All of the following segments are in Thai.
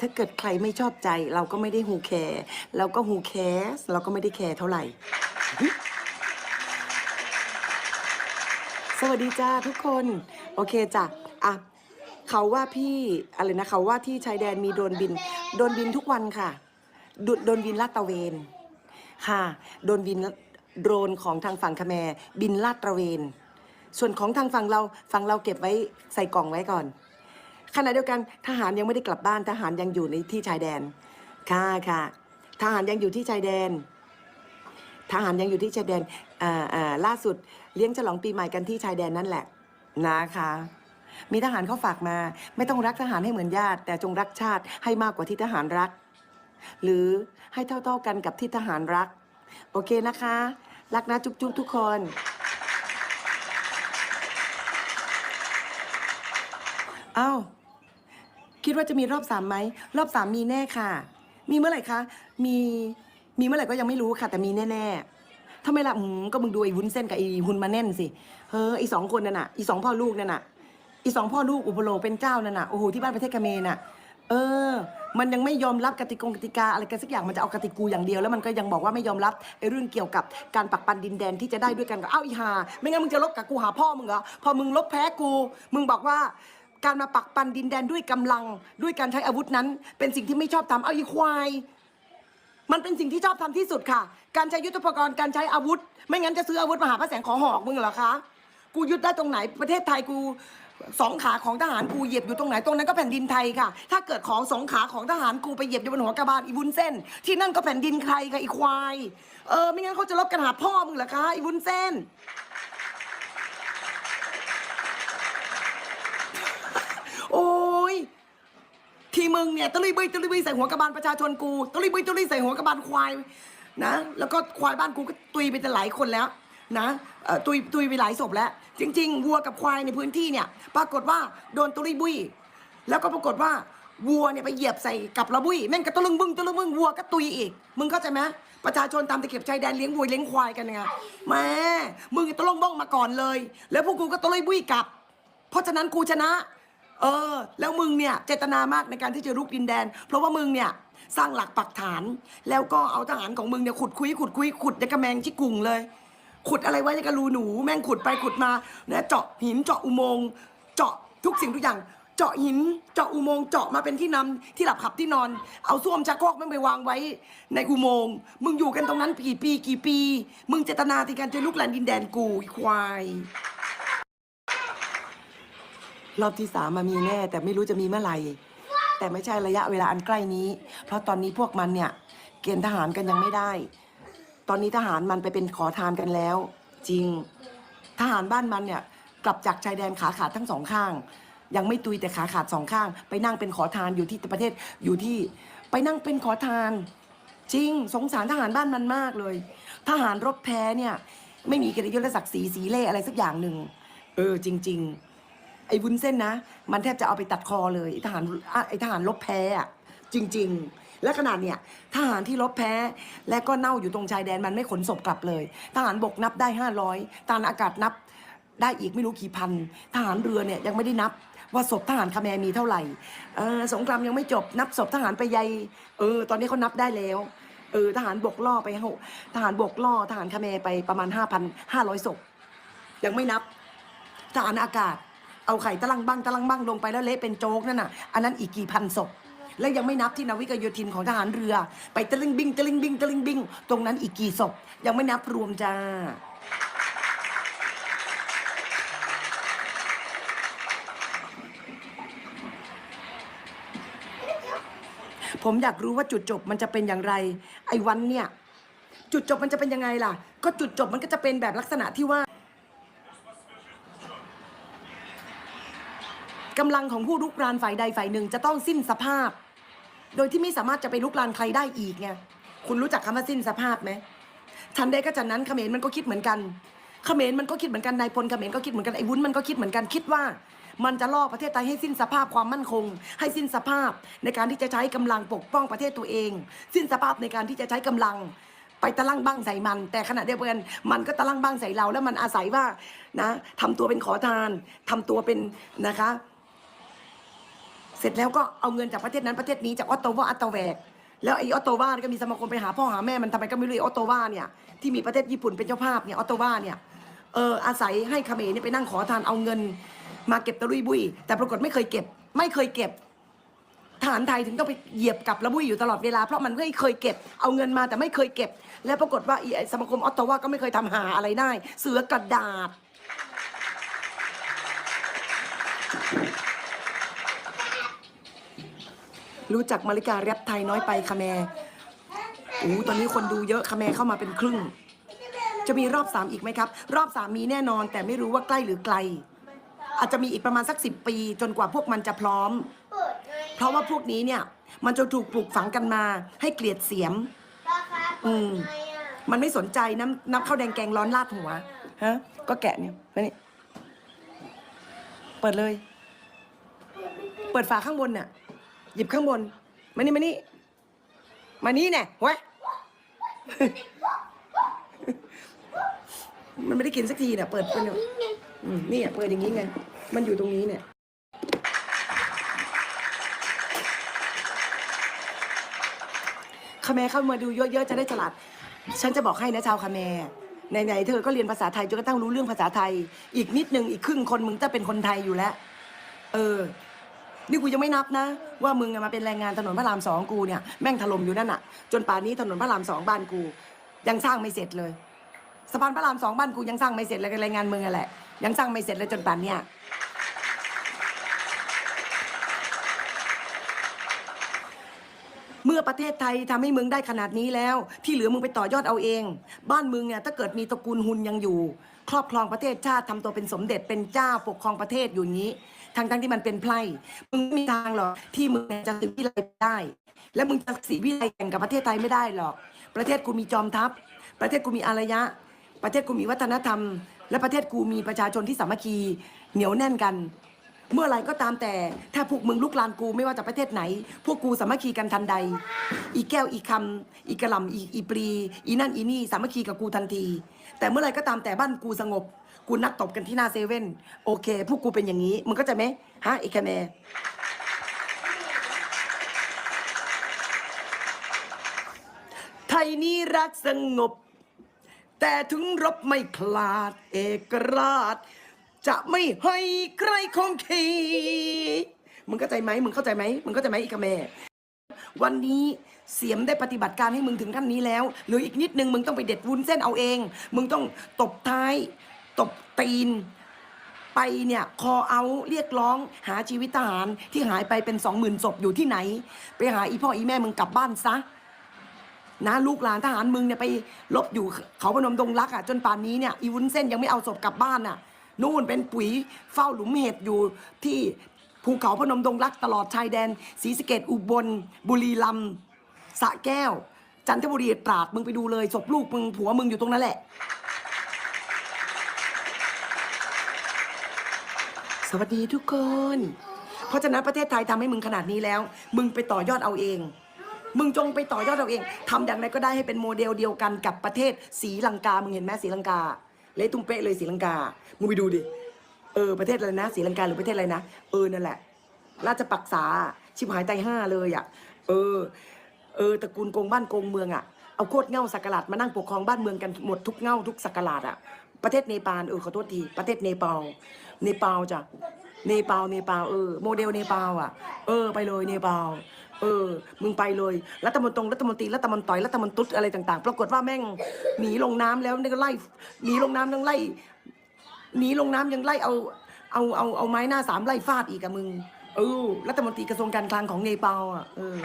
ถ้าเกิดใครไม่ชอบใจ เราก็ไม่ได้ฮูแคร์เราก็ฮูแคสเราก็ไม่ได้แคร์เท่าไหร่ สวัสดีจ้าทุกคน โอเคจ้ะอะเขาว่าพี่อะไรนะเขาว่าที่ชายแดนมีโดนบิน โดนบินทุกวันค่ะโดโดนบินลาดตระเวนค่ะ โดนบินโดรนของทางฝั่งคแมรบินลาดตระเวน ส่วนของทางฝั่งเราฝั่งเราเก็บไว้ใส่กล่องไว้ก่อน ขณะเดียวกันทหารยังไม่ได้กลับบ้านทหารยังอยู่ในที่ชายแดน ค่ะค่ะ ทหารยังอยู่ที่ชายแดน ทหารยังอยู่ที่ชายแดนอ่าอ่าล่าสุดเลี้ยงฉลองปีใหม่กันที่ชายแดนนั่นแหละนะคะ มีทหารเขาฝากมา ไม่ต้องรักทหารให้เหมือนญาติ แต่จงรักชาติให้มากกว่าที่ทหารรัก หรือให้เท่าๆกันกับที่ทหารรัก โอเคนะคะ รักนะจุ๊บๆทุกคนเอ้า คิดว่าจะมีรอบสามไหมรอบสามมีแน่ค่ะ มีเมื่อไหร่คะมีมีเมื่อไหร่ก็ยังไม่รู้ค่ะ แต่มีแน่ๆทำไมล่ะอืมก็มึงดูไอ้วุ้นเส้นกับไอ้ฮุนมาแน่นสิเฮ้อไอ้สองคนนั่นน่ะไอีสองพ่อลูกนั่นน่ะไอีสองพ่อลูกอุปโลเป็นเจ้านั่นน่ะโอ้โหที่บ้านประเทศกเมรน่ะ เออ มันยังไม่ยอมรับกติกงกติกาอะไรกันสักอย่างมันจะเอากติกูอย่างเดียวแล้วมันก็ยังบอกว่าไม่ยอมรับไอ้เรื่องเกี่ยวกับการปักปันดินแดนที่จะได้ด้วยกันกับเอ้าอีหาไม่งั้นมึงจะลบกับกูหาพ่อมึงเหรอพอมึงลบแพ้กู มึงบอกว่า การมาปักปันดินแดนด้วยกำลังด้วยการใช้อาวุธนั้น เป็นสิ่งที่ไม่ชอบทำเอาอีควาย มันเป็นสิ่งที่ชอบทำที่สุดค่ะ การใช้ยุทธปกรณ์การใช้อาวุธ ไม่งั้นจะซื้ออาวุธมาหาพระแสงขอหอกมึงเหรอคะกูยึดได้ตรงไหนประเทศไทยกูสองขาของทหารกูเหยียบอยู่ตรงไหนตรงนั้นก็แผ่นดินไทยค่ะ ถ้าเกิดของสองขาของทหารกูไปเหยียบอยู่บนหัวกระบาลอีวุ้นเส้น ที่นั่นก็แผ่นดินใครค่ะอีควาย เออไม่งั้นเขาจะลบกันหาพ่อมึงเหรอคะอีวุ้นเส้น โอ้ย ที่ มึงเนี่ยตะลุยบุยตะลุยบุยใส่หัวกระบาลประชาชนกูตะลุยบุยตะลุยใส่หัวกระบาลควายนะ แล้วก็ควายบ้านกูก็ตุยไปแต่หลายคนแล้วนะตุยตุยไปหลายศพแล้ว จริง ๆ วัวกับควายในพื้นที่เนี่ย ปรากฏว่าโดนตะลุยบุยแล้วก็ปรากฏว่าวัวเนี่ยไปเหยียบใส่กับระบุยแม่งก็ตะลึงบึ้งตะลึงบึ้งวัวก็ตุยอีก มึงเข้าใจไหมประชาชนตามตะเข็บชายแดนเลี้ยงวัวเลี้ยงควายกันไงแม่มึงตะลงบ้องมาก่อนเลย แล้วพวกกูก็ตะลุยบุยกลับ เพราะฉะนั้นกูชนะ เออ แล้วมึงเนี่ยเจตนามากในการที่จะรุกดินแดน เพราะว่ามึงเนี่ยสร้างหลักปักฐาน แล้วก็เอาทหารของมึงเนี่ยขุดคุยขุดคุยขุดยังกระแมงชิกุ่งเลย ขุดอะไรไว้ยังกระรูหนูแม่งขุดไปขุดมานะเจาะหินเจาะอุโมงค์เจาะทุกสิ่งทุกอย่างเจาะหินเจาะอุโมงค์เจาะมาเป็นที่นำที่หลับขับที่นอน เอาส้วมชักโครกแม่งไปวางไว้ในอุโมงค์มึงอยู่กันตรงนั้นกี่ปีกี่ปี มึงเจตนาในการจะลุกแลนดินแดนกูไอ้ควาย รอบที่สามมามีแน่แต่ไม่รู้จะมีเมื่อไหร่ แต่ไม่ใช่ระยะเวลาอันใกล้นี้ เพราะตอนนี้พวกมันเนี่ย เกณฑ์ทหารกันยังไม่ได้ ตอนนี้ทหารมันไปเป็นขอทานกันแล้ว จริง ทหารบ้านมันเนี่ย กลับจากชายแดนขาขาดทั้งสองข้าง ยังไม่ตุยแต่ขาขาดสองข้าง ไปนั่งเป็นขอทานอยู่ที่ประเทศอยู่ที่ ไปนั่งเป็นขอทาน จริง สงสารทหารบ้านมันมากเลย ทหารรบแพ้เนี่ย ไม่มีเกียรติยศและศักดิ์ศรีสีเล่อะไรสักอย่างหนึ่งเออจริง ๆ อ้วุ้นเส้นนะ มันแทบจะเอาไปตัดคอเลยไอ้ทหารไอ้ทหารลบแพ้อะจริง ๆ และขนาดเนี่ยทหารที่ลบแพ้ และก็เน่าอยู่ตรงชายแดนมันไม่ขนศพกลับเลย ทหารบกนับได้ห้าร้อยทหารอากาศนับได้อีกไม่รู้กี่พัน ทหารเรือเนี่ยยังไม่ได้นับว่าศพทหารคาแมมีเท่าไหร่สงครามยังไม่จบนับศพทหารไปใยเออ ตอนนี้เขานับได้แล้ว เออ ทหารบกล่อไปหกทหารบกล่อทหารคาแมไปประมาณห้าพันห้าร้อยศพยังไม่นับทหารอากาศ เอาไข่ตะลังบ้างตะลังบ้างลงไปแล้วเละเป็นโจ๊กนั่นน่ะอันนั้นอีกกี่พันศพและยังไม่นับที่นาวิกโยธินของทหารเรือ ไปตะลิงบิงตะลิงบิงตะลิงบิง ตรงนั้นอีกกี่ศพยังไม่นับรวมจ้าผมอยากรู้ว่าจุดจบมันจะเป็นอย่างไร ไอ้วันเนี่ย จุดจบมันจะเป็นยังไงล่ะ ก็จุดจบมันก็จะเป็นแบบลักษณะที่ว่า กำลังของผู้ลุกรานฝ่ายใดฝ่ายหนึ่งจะต้องสิ้นสภาพ โดยที่ไม่สามารถจะไปลุกรานใครได้อีกไงคุณรู้จักคำว่าสิ้นสภาพไหมทันใดก็จันนั้นเขมรมันก็คิดเหมือนกันเขมรมันก็คิดเหมือนกันนายพลเขมรก็คิดเหมือนกันไอ้วุ้นมันก็คิดเหมือนกันคิดว่า มันจะล่อประเทศไทยให้สิ้นสภาพความมั่นคง ให้สิ้นสภาพในการที่จะใช้กำลังปกป้องประเทศตัวเอง สิ้นสภาพในการที่จะใช้กำลัง ไปตะลั่งบ้างใส่มัน แต่ขณะเดียวกันมันก็ตะลั่งบ้างใส่เรา แล้วมันอาศัยว่านะทำตัวเป็นขอทานทำตัวเป็นนะคะ เสร็จแล้วก็เอาเงินจากประเทศนั้นประเทศนี้จากออตโตวาอัตโตแวก แล้วไอ้ออตโตวาก็มีสมาคมไปหาพ่อหาแม่มันทำไมก็ไม่รู้ไอ้ออตโตวาเนี่ยที่มีประเทศญี่ปุ่นเป็นเจ้าภาพเนี่ยออตโตวาเนี่ยเอออาศัยให้เขมรเนี่ยไปนั่งขอทานเอาเงิน มาเก็บตะลุยบุยแต่ปรากฏไม่เคยเก็บ ไม่เคยเก็บทหารไทยถึงต้องไปเหยียบกับระบุยอยู่ตลอดเวลาเพราะมันไม่เคยเก็บเอาเงินมาแต่ไม่เคยเก็บ แล้วปรากฏว่าไอ้สมาคมออตโตวาก็ไม่เคยทำหาอะไรได้ เสือกระดาษ รู้จักมาริกาแรปไทยน้อยไปคะแมโอ้ตอนนี้คนดูเยอะคะแมเข้ามาเป็นครึ่ง จะมีรอบสามอีกไหมครับ รอบสามมีแน่นอน แต่ไม่รู้ว่าใกล้หรือไกล อาจจะมีอีกประมาณสักสิบปี จนกว่าพวกมันจะพร้อม เพราะว่าพวกนี้เนี่ย มันจะถูกปลูกฝังกันมา ให้เกลียดเสียม อืมมันไม่สนใจน้ำน้ำข้าวแดงแกงร้อนลาดหัวฮะก็แกะเนี่ยนี่เปิดเลย เปิดฝาข้างบนน่ะ หยิบข้างบน มานี่มานี่ มานี่แน่ว้ยมันไม่ได้กินสักทีเนี่ยเปิดเป็นอืมนี่อะเปิดอย่างนี้ไง มันอยู่ตรงนี้เนี่ย คาแมเข้ามาดูเยอะๆจะได้ฉลาด ฉันจะบอกให้นะชาวคาแมไหนๆเธอก็เรียนภาษาไทยจนกระทั่งรู้เรื่องภาษาไทย อีกนิดนึงอีกครึ่งคนมึงจะเป็นคนไทยอยู่แล้ว เออ นี่กูยังไม่นับนะ ว่ามึงอะมาเป็นแรงงานถนนพระรามสองกูเนี่ยแม่งถล่มอยู่นั่นอะจนป่านนี้ถนนพระรามสองบ้านกู ยังสร้างไม่เสร็จเลยสะพานพระรามสองบ้านกูยังสร้างไม่เสร็จเลยกับแรงงานมึงอะแหละ ยังสร้างไม่เสร็จเลยจนป่านเนี้ยเมื่อประเทศไทยทำให้มึงได้ขนาดนี้แล้ว ที่เหลือมึงไปต่อยอดเอาเอง บ้านมึงเนี่ยถ้าเกิดมีตระกูลหุนยังอยู่ ครอบครองประเทศชาติทำตัวเป็นสมเด็จเป็นเจ้าปกครองประเทศอยู่นี้ ทั้งทั้งที่มันเป็นไพร่มึงไม่มีทางหรอกที่มึงจะสิวิไลได้ และมึงจะสีวิไลแข่งกับประเทศไทยไม่ได้หรอก ประเทศกูมีจอมทัพ ประเทศกูมีอารยะ ประเทศกูมีวัฒนธรรม และประเทศกูมีประชาชนที่สามัคคีเหนียวแน่นกัน เมื่อไรก็ตามแต่ ถ้าพวกมึงลุกลานกูไม่ว่าจะประเทศไหน พวกกูสามัคคีกันทันใด อีแก้วอีคำอีกระลำอีอีปรี อีนั่นอีนี่สามัคคีกับกูทันที แต่เมื่อไรก็ตามแต่บ้านกูสงบ กูนัดตบกันที่หน้าเซเว่นโอเค พวกกูเป็นอย่างนี้ มึงก็จะไหมฮะไอ้แคแมไทยนี้รักสงบ แต่ถึงรบไม่คลาดเอกราช จะไม่ให้ใครคงขีมึงเข้าใจไหมมึงเข้าใจไหมมึงเข้าใจไหมอีกแม่วันนี้เสียมได้ปฏิบัติการให้มึงถึงขั้นนี้แล้วเหรืออีกนิดนึงมึงต้องไปเด็ดวุ้นเส้นเอาเอง มึงต้องตบท้าย ตบตีน ไปเนี่ยคอเอาเรียกร้อง หาชีวิตทหารที่หายไปเป็นสองหมื่นศพอยู่ที่ไหน ไปหาอีพ่ออีแม่มึงกลับบ้านซะนะลูกหลานทหารมึงเนี่ยไปลบอยู่เขาพนมดงรักอะจนป่านนี้เนี่ยอีวุ้นเส้นยังไม่เอาศพกลับบ้านอะนู่นเป็นปุ๋ยเฝ้าหลุมเห็ดอยู่ที่ภูเขาพนมดงรักตลอดชายแดนศรีสะเกดอุบล บุรีรัมย์สะแก้ว จันทบุรีตราดมึงไปดูเลยศพลูกมึงผัวมึงอยู่ตรงนั้นแหละ สวัสดีทุกคน เพราะฉะนั้นประเทศไทยทำให้มึงขนาดนี้แล้ว มึงไปต่อยอดเอาเอง มึงจงไปต่อยอดเอาเองทำอย่างไรก็ได้ให้เป็นโมเดลเดียวกันกับประเทศศรีลังกา มึงเห็นไหมศรีลังกา เละตุ้มเป๊ะเลยศรีลังกา มึงไปดูดิ เออประเทศอะไรนะศรีลังกาหรือประเทศอะไรนะ เออนั่นแหละ ราชปักษาชิบหายไตห้าเลยอะ เออ เออตระกูลโกงบ้านโกงเมืองอะ เอาโคตรเง่าสักการาดมานั่งปกครองบ้านเมืองกันหมดทุกเง่าทุกสักการาดอะ ประเทศเนปาลเออขอโทษทีประเทศเนปาล เนปาลจ้ะเนปาลเนปาลเออโมเดลเนปาลอะ เออ ไปเลยเนปาลเออ มึงไปเลย รัฐมนตรีรัฐมนตรีรัฐมนตรีรัฐมนตรีอะไรต่างๆ ปรากฏว่าแม่งหนีลงน้ำแล้วนี่ก็ไล่หนีลงน้ำยังไล่หนีลงน้ำยังไล่เอาเอาเอาเอาไม้หน้าสามไล่ฟาดอีกอะมึง เออ รัฐมนตรีกระทรวงการคลังของเนปาลอะเออ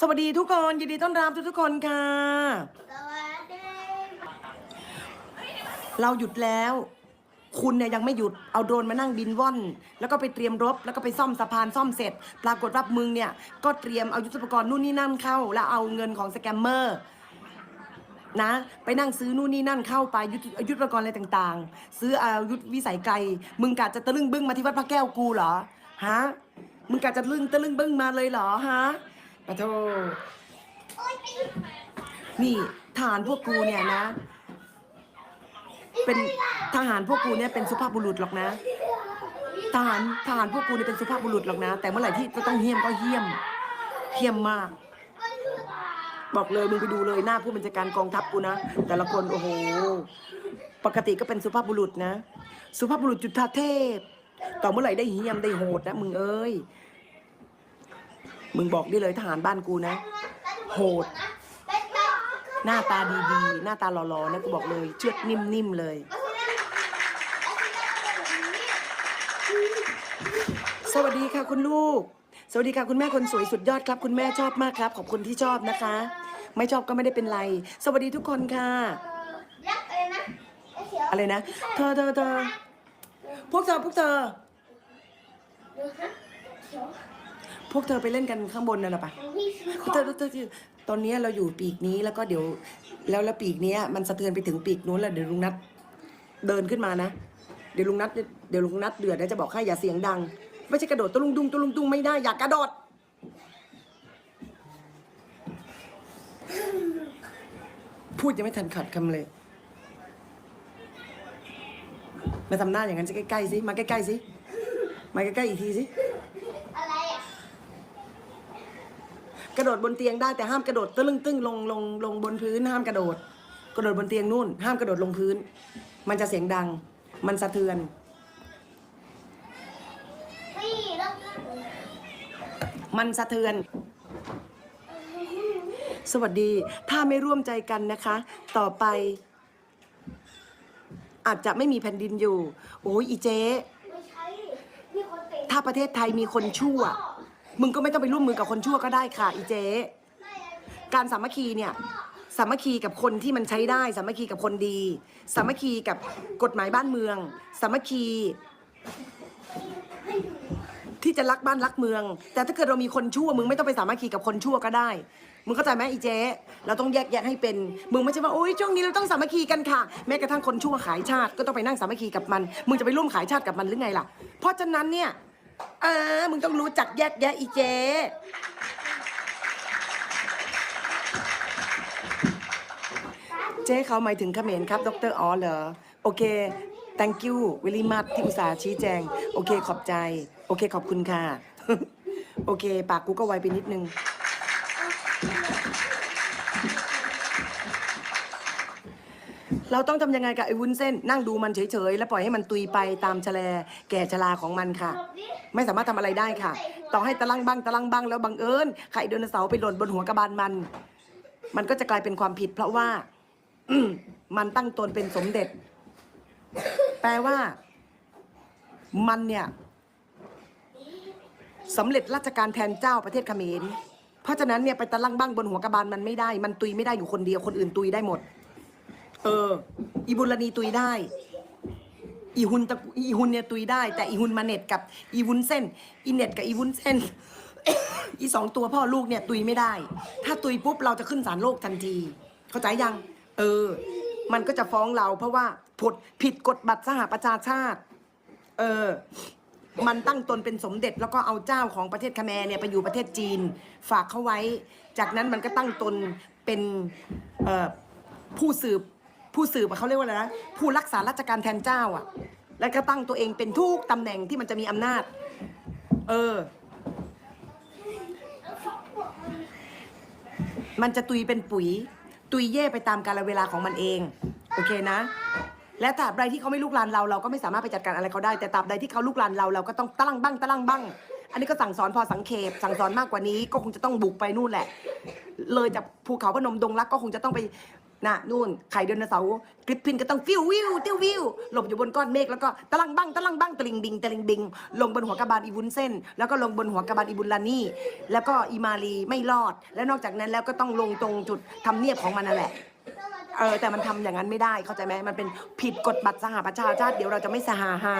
สวัสดีทุกคนยินดีต้อนรับทุกๆคนค่ะสวัส เราหยุดแล้ว คุณเนี่ยยังไม่หยุดเอาโดรนมานั่งบินว่อน แล้วก็ไปเตรียมรบ แล้วก็ไปซ่อมสะพานซ่อมเสร็จ ปรากฏว่ามึงเนี่ยก็เตรียมเอายุทธปกรณ์นู่นนี่นั่นเข้า แล้วเอาเงินของสแกมเมอร์นะไปนั่งซื้อนู่นนี่นั่นเข้าไปยุทธยุทธปกรณ์อะไรต่างๆ ซื้ออายุทธวิสัยไกล มึงกะจะตะลึงบึ้งมาที่วัดพระแก้วกูเหรอฮะมึงกะจะตะลึงตะลึงบึ้งมาเลยเหรอฮะปะโทนี่ทหารพวกกูเนี่ยนะ เป็นทหารพวกกูเนี่ยเป็นสุภาพบุรุษหรอกนะ ทหารทหารพวกกูเนี่ยเป็นสุภาพบุรุษหรอกนะ แต่เมื่อไหร่ที่จะต้องเหี้ยมก็เหี้ยมเหี้ยมมาก บอกเลยมึงไปดูเลยหน้าผู้บัญชาการกองทัพกูนะ แต่ละคนโอ้โห ปกติก็เป็นสุภาพบุรุษนะ สุภาพบุรุษจุฑาเทพ ต่อเมื่อไหร่ได้เหี้ยมได้โหดนะมึงเอ้ย มึงบอกได้เลยทหารบ้านกูนะ โหด หน้าตาดีๆ หน้าตาหล่อๆนะกูบอกเลยเชือดนิ่มๆเลย สวัสดีค่ะคุณลูก สวัสดีค่ะคุณแม่คนสวยสุดยอดครับ คุณแม่ชอบมากครับ ขอบคุณที่ชอบนะคะ ไม่ชอบก็ไม่ได้เป็นไร สวัสดีทุกคนค่ะ อะไรนะเธอเธอเธอพวกเธอพวกเธอพวกเธอไปเล่นกันข้างบนนั่นนะปะของพี่สีเธอเธอเธอเธอ ตอนนี้เราอยู่ปีกนี้แล้วก็เดี๋ยว แล้วแล้วปีกนี้มันสะเทือนไปถึงปีกนู้นแล้วเดี๋ยวลุงนัดเดินขึ้นมานะ เดี๋ยวลุงนัดเดี๋ยวลุงนัดเดือดแล้วจะบอกให้อย่าเสียงดัง ไม่ใช่กระโดดตะลุงดุงตะลุงดุงไม่ได้อย่ากระโดดพูดยังไม่ทันขัดคำเลย มาทำหน้าอย่างนั้นใกล้ๆสิ มาใกล้ๆสิ มาใกล้ๆอีกทีสิ อะไรอะ ก ระโดดบนเตียงได้แต่ห้ามกระโดดตะลึงตึ้งลงลงลงบนพื้นห้ามกระโดด กระโดดบนเตียงนู่น ห้ามกระโดดลงพื้น มันจะเสียงดัง มันสะเทือน มันสะเทือน สวัสดี ถ้าไม่ร่วมใจกันนะคะ ต่อไป อาจจะไม่มีแผ่นดินอยู่ โอ้ยอีเจ๊ถ้าประเทศไทยมีคนชั่ว มึงก็ไม่ต้องไปร่วมมือกับคนชั่วก็ได้ค่ะอีเจ๊การสามัคคีเนี่ยสามัคคีกับคนที่มันใช้ได้สามัคคีกับคนดี สามัคคีกับกฎหมายบ้านเมือง สามัคคี ที่จะรักบ้านรักเมือง แต่ถ้าเกิดเรามีคนชั่ว มึงไม่ต้องไปสามัคคีกับคนชั่วก็ได้ มึงเข้าใจไหมอีเจ๊เราต้องแยกแยะให้เป็น มึงไม่ใช่ว่าโอ้ยช่วงนี้เราต้องสามัคคีกันค่ะ แม้กระทั่งคนชั่วขายชาติ ก็ต้องไปนั่งสามัคคีกับมัน มึงจะไปร่วมขายชาติกับมันหรือไงล่ะ เพราะฉะนั้นเนี่ย เออ มึงต้องรู้จักแยกแยะอีเจ เจ๊เขาหมายถึงเขมรครับ ดรอ๋อเหรอ โอเค thank you very much ที่อุตส่าห์ชี้แจง โอเค ขอบใจ โอเค ขอบคุณค่ะ โอเค ปากกูก็ไวไปนิดนึง เราต้องทำยังไงกับไอ้วุ้นเส้น นั่งดูมันเฉยๆ แล้วปล่อยให้มันตุยไปตามชะแลแก่ชราของมันค่ะ ไม่สามารถทำอะไรได้ค่ะ ต่อให้ตะลังบ้างตะลังบ้างแล้วบังเอิญไข่ไดโนเสาร์ไปหล่นบนหัวกระบาลมัน มันก็จะกลายเป็นความผิด เพราะว่า มันตั้งตนเป็นสมเด็จ แปลว่า มันเนี่ยสำเร็จราชการแทนเจ้าประเทศเขมร เพราะฉะนั้นเนี่ยไปตะลังบ้างบนหัวกระบาลมันไม่ได้ มันตุยไม่ได้อยู่คนเดียว คนอื่นตุยได้หมด เออ อีบุรณีตุยได้ อีฮุนตะอีฮุนเนี่ยตุยได้ แต่อีฮุนมาเน็ตกับอีวุ้นเส้น อีเน็ตกับอีวุ้นเส้น อีสองตัวพ่อลูกเนี่ยตุยไม่ได้ ถ้าตุยปุ๊บเราจะขึ้นศาลโลกทันที เข้าใจยัง เออ มันก็จะฟ้องเรา เพราะว่าผดผิดกฎบัตรสหประชาชาติ เออมันตั้งตนเป็นสมเด็จแล้วก็เอาเจ้าของประเทศคแมร์เนี่ยไปอยู่ประเทศจีนฝากเขาไว้ จากนั้นมันก็ตั้งตนเป็นผู้สืบ ผู้สืบอะเขาเรียกว่าอะไรนะผู้รักษาราชการแทนเจ้าอะ แล้วก็ตั้งตัวเองเป็นทุกตำแหน่งที่มันจะมีอำนาจ เออ มันจะตุยเป็นปุ๋ย ตุยเย่ไปตามกาลเวลาของมันเอง โอเคนะ และตราบใดที่เขาไม่ลุกลานเราเราก็ไม่สามารถไปจัดการอะไรเขาได้แต่ตราบใดที่เขาลุกลานเราเราก็ต้องตะลังบ้างตะลังบ้างอันนี้ก็สั่งสอนพอสังเขปสั่งสอนมากกว่านี้ก็คงจะต้องบุกไปนู่นแหละ เลยจากภูเขาพนมดงรักก็คงจะต้องไป น่ะนู่นไข่เดนเสาร์กริปพินก็ต้องฟิววิวเติ้ยววิวหลบอยู่บนก้อนเมฆแล้วก็ตะลังบ้งตะลังบ้งตะลิงบิงตะลิงบิง ลงบนหัวกระบาลอีวุ้นเส้น แล้วก็ลงบนหัวกระบาลอีบุลลานี่ แล้วก็อีมาลีไม่รอด และนอกจากนั้นแล้วก็ต้องลงตรงจุดทำเนียบของมันนั่นแหละเออแต่มันทำอย่างนั้นไม่ได้เข้าใจไหมมันเป็นผิดกฎบัตรสหประชาชาติเดี๋ยวเราจะไม่สหาหา